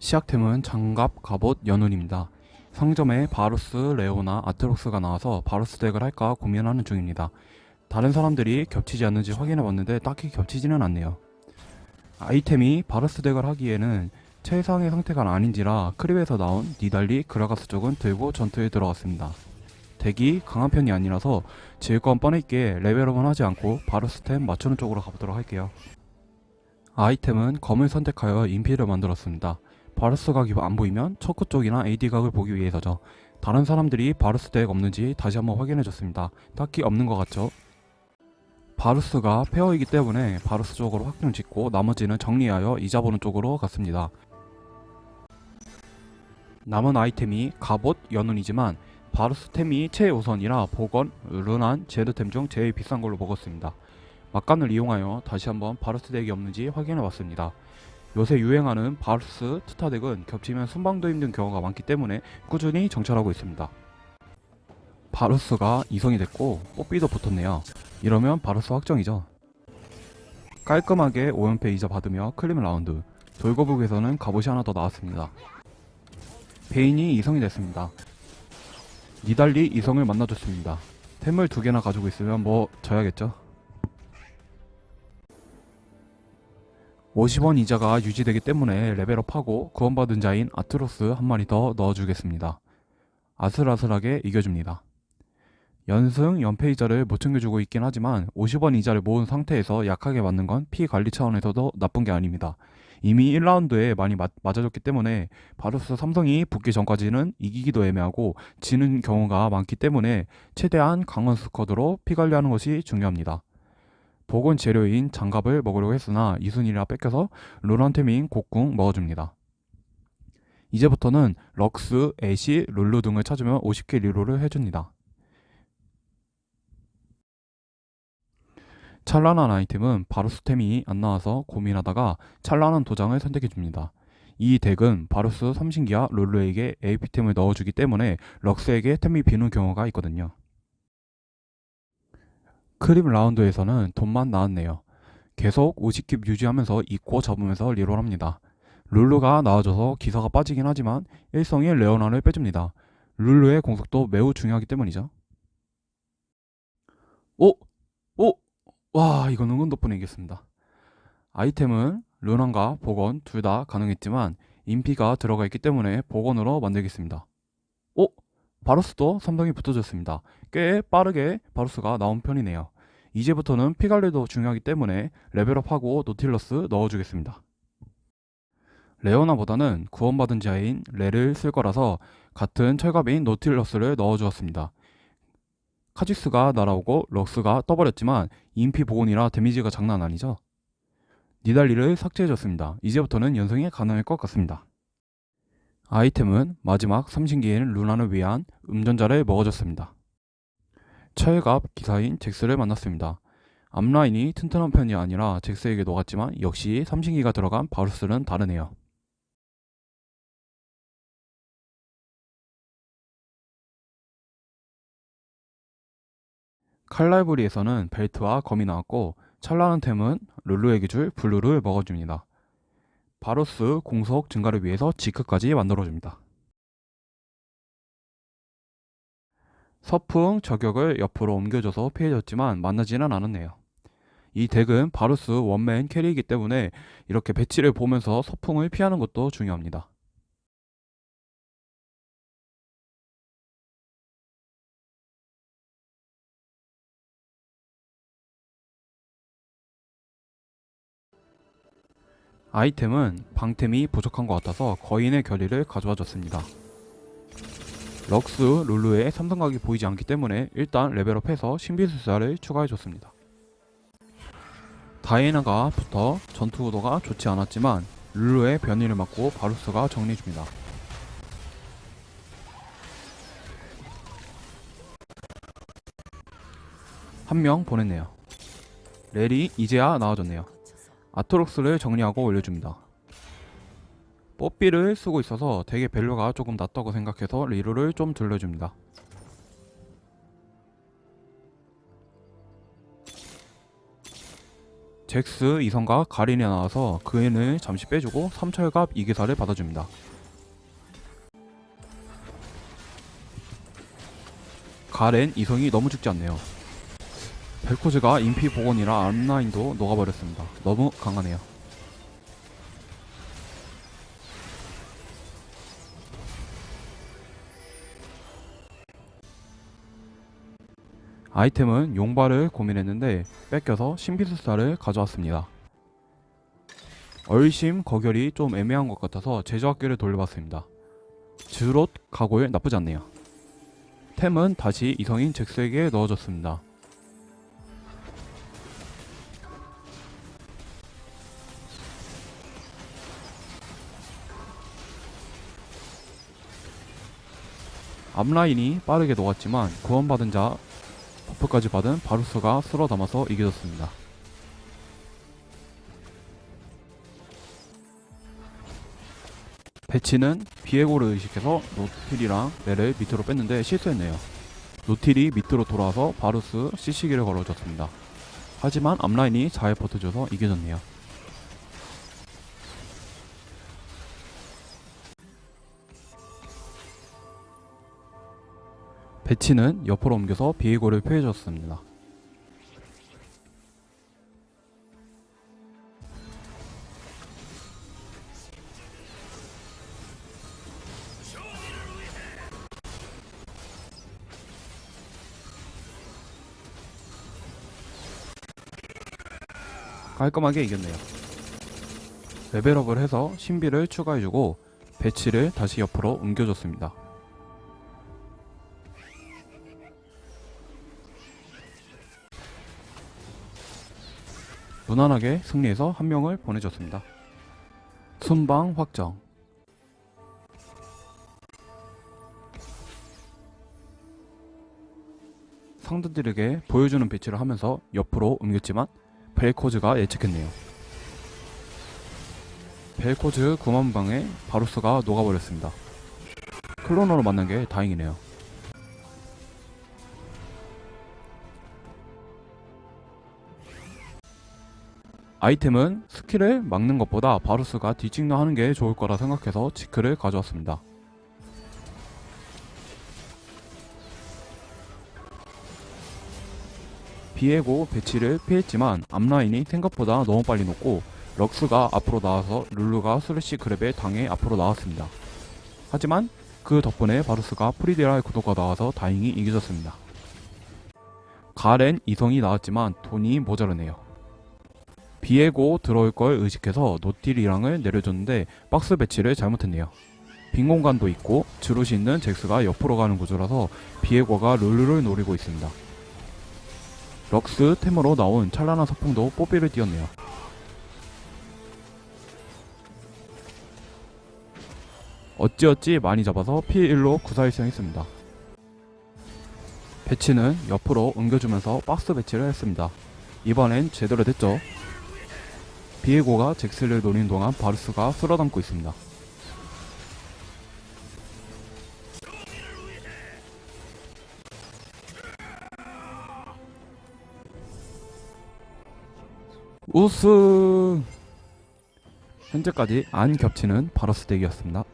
시작템은 장갑, 갑옷, 연운입니다. 상점에 바루스, 레오나, 아트록스가 나와서 바루스 덱을 할까 고민하는 중입니다. 다른 사람들이 겹치지 않는지 확인해 봤는데 딱히 겹치지는 않네요. 아이템이 바루스 덱을 하기에는 최상의 상태가 아닌지라 크립에서 나온 니달리, 그라가스 쪽은 들고 전투에 들어갔습니다. 덱이 강한 편이 아니라서 질건 뻔했기에 레벨업은 하지 않고 바루스템 맞추는 쪽으로 가보도록 할게요. 아이템은 검을 선택하여 인피를 만들었습니다. 바루스 각이 안 보이면 척크 쪽이나 AD 각을 보기 위해서죠. 다른 사람들이 바루스 덱 없는지 다시 한번 확인해 줬습니다. 딱히 없는 것 같죠? 바루스가 페어이기 때문에 바루스 쪽으로 확정 짓고 나머지는 정리하여 이자보는 쪽으로 갔습니다. 남은 아이템이 갑옷, 연운이지만 바루스 템이 최우선이라 복원, 르난, 제드템 중 제일 비싼 걸로 먹었습니다. 막간을 이용하여 다시 한번 바루스 덱이 없는지 확인해 봤습니다. 요새 유행하는 바루스 트타덱은 겹치면 순방도 힘든 경우가 많기 때문에 꾸준히 정찰하고 있습니다. 바루스가 이성이 됐고 뽀삐도 붙었네요. 이러면 바루스 확정이죠. 깔끔하게 5연패 이자 받으며 클림 라운드 돌거북에서는 갑옷이 하나 더 나왔습니다. 베인이 이성이 됐습니다. 니달리 이성을 만나줬습니다. 템을 두 개나 가지고 있으면 뭐 져야겠죠? 50원 이자가 유지되기 때문에 레벨업하고 구원받은 자인 아트로스 한 마리 더 넣어주겠습니다. 아슬아슬하게 이겨줍니다. 연승, 연패 이자를 못 챙겨주고 있긴 하지만 50원 이자를 모은 상태에서 약하게 맞는 건 피 관리 차원에서도 나쁜 게 아닙니다. 이미 1라운드에 많이 맞, 맞아줬기 때문에 바루스 삼성이 붙기 전까지는 이기기도 애매하고 지는 경우가 많기 때문에 최대한 강원 스쿼드로 피 관리하는 것이 중요합니다. 복원 재료인 장갑을 먹으려고 했으나 이순이라 뺏겨서 룰런템인 곡궁 먹어줍니다. 이제부터는 럭스, 애쉬, 룰루 등을 찾으면 50개 리로를 해줍니다. 찬란한 아이템은 바루스템이 안 나와서 고민하다가 찬란한 도장을 선택해줍니다. 이 덱은 바루스 삼신기와 룰루에게 AP템을 넣어주기 때문에 럭스에게 템이 비는 경우가 있거든요. 크림 라운드에서는 돈만 나왔네요. 계속 50킵 유지하면서 잊고 접으면서 리롤합니다. 룰루가 나와줘서 기사가 빠지긴 하지만 일성의 레오나를 빼줍니다. 룰루의 공속도 매우 중요하기 때문이죠. 오! 오! 와 이거는 운 덕분에 이겼습니다. 아이템은 루난과 복원 둘 다 가능했지만 인피가 들어가 있기 때문에 복원으로 만들겠습니다. 오! 바루스도 삼성이 붙어줬습니다. 꽤 빠르게 바루스가 나온 편이네요. 이제부터는 피 관리도 중요하기 때문에 레벨업하고 노틸러스 넣어주겠습니다. 레오나보다는 구원받은 자인 레를 쓸 거라서 같은 철갑인 노틸러스를 넣어주었습니다. 카직스가 날아오고 럭스가 떠버렸지만 인피 복원이라 데미지가 장난 아니죠? 니달리를 삭제해줬습니다. 이제부터는 연승이 가능할 것 같습니다. 아이템은 마지막 삼신기에는 루나를 위한 음전자를 먹어줬습니다. 철갑 기사인 잭스를 만났습니다. 앞라인이 튼튼한 편이 아니라 잭스에게 녹았지만 역시 삼신기가 들어간 바루스는 다르네요. 칼날부리에서는 벨트와 검이 나왔고 찰나는 템은 룰루에게 줄 블루를 먹어줍니다. 바로스 공속 증가를 위해서 지크까지 만들어줍니다. 서풍 저격을 옆으로 옮겨줘서 피해졌지만 만나지는 않았네요. 이 덱은 바루스 원맨 캐리이기 때문에 이렇게 배치를 보면서 서풍을 피하는 것도 중요합니다. 아이템은 방템이 부족한 것 같아서 거인의 결의를 가져와 줬습니다. 럭스, 룰루의 삼성각이 보이지 않기 때문에 일단 레벨업해서 신비술사를 추가해 줬습니다. 다이애나가 붙어 전투 구도가 좋지 않았지만 룰루의 변이를 막고 바루스가 정리해줍니다. 한 명 보냈네요. 렐이 이제야 나와줬네요. 아트록스를 정리하고 올려줍니다. 뽀삐를 쓰고 있어서 되게 밸류가 조금 낮다고 생각해서 리루를 좀 돌려줍니다. 잭스 이성과 가린이 나와서 그 애는 잠시 빼주고 삼철갑 이기사를 받아줍니다. 가렌 이성이 너무 죽지 않네요. 벨코즈가 인피 복원이라 앞라인도 녹아버렸습니다. 너무 강하네요. 아이템은 용발을 고민했는데 뺏겨서 신비술사를 가져왔습니다. 얼심 거결이 좀 애매한 것 같아서 제조학교를 돌려봤습니다. 주롯 가골 나쁘지 않네요. 템은 다시 이성인 잭스에게 넣어줬습니다. 앞라인이 빠르게 녹았지만 구원받은 자 버프까지 받은 바루스가 쓸어 담아서 이겨졌습니다. 배치는 비에고를 의식해서 노틸이랑 레를 밑으로 뺐는데 실수했네요. 노틸이 밑으로 돌아와서 바루스 CC기를 걸어줬습니다. 하지만 앞라인이 잘 버텨줘서 이겨졌네요. 배치는 옆으로 옮겨서 비에고를 표해줬습니다. 깔끔하게 이겼네요. 레벨업을 해서 신비를 추가해주고 배치를 다시 옆으로 옮겨줬습니다. 무난하게 승리해서 한 명을 보내줬습니다. 순방 확정. 상대들에게 보여주는 배치를 하면서 옆으로 옮겼지만 벨코즈가 예측했네요. 벨코즈 9만 방에 바루스가 녹아버렸습니다. 클로너로 만난 게 다행이네요. 아이템은 스킬을 막는 것보다 바루스가 뒤찍노 하는 게 좋을 거라 생각해서 지크를 가져왔습니다. 비에고 배치를 피했지만 앞라인이 생각보다 너무 빨리 녹고 럭스가 앞으로 나와서 룰루가 슬래시 그랩에 당해 앞으로 나왔습니다. 하지만 그 덕분에 바루스가 프리데라의 구도가 나와서 다행히 이겨졌습니다. 가렌 이성이 나왔지만 돈이 모자르네요. 비에고 들어올 걸 의식해서 노틸이랑을 내려줬는데 박스 배치를 잘못했네요. 빈 공간도 있고 주롯이 있는 잭스가 옆으로 가는 구조라서 비에고가 룰루를 노리고 있습니다. 럭스 템으로 나온 찬란한 서풍도 뽀삐를 띄었네요. 어찌어찌 많이 잡아서 P1로 구사일승 했습니다. 배치는 옆으로 옮겨주면서 박스 배치를 했습니다. 이번엔 제대로 됐죠. 비에고가 잭스를 노리는 동안 바루스가 쓸어담고 있습니다. 우승! 현재까지 안 겹치는 바루스 덱이었습니다.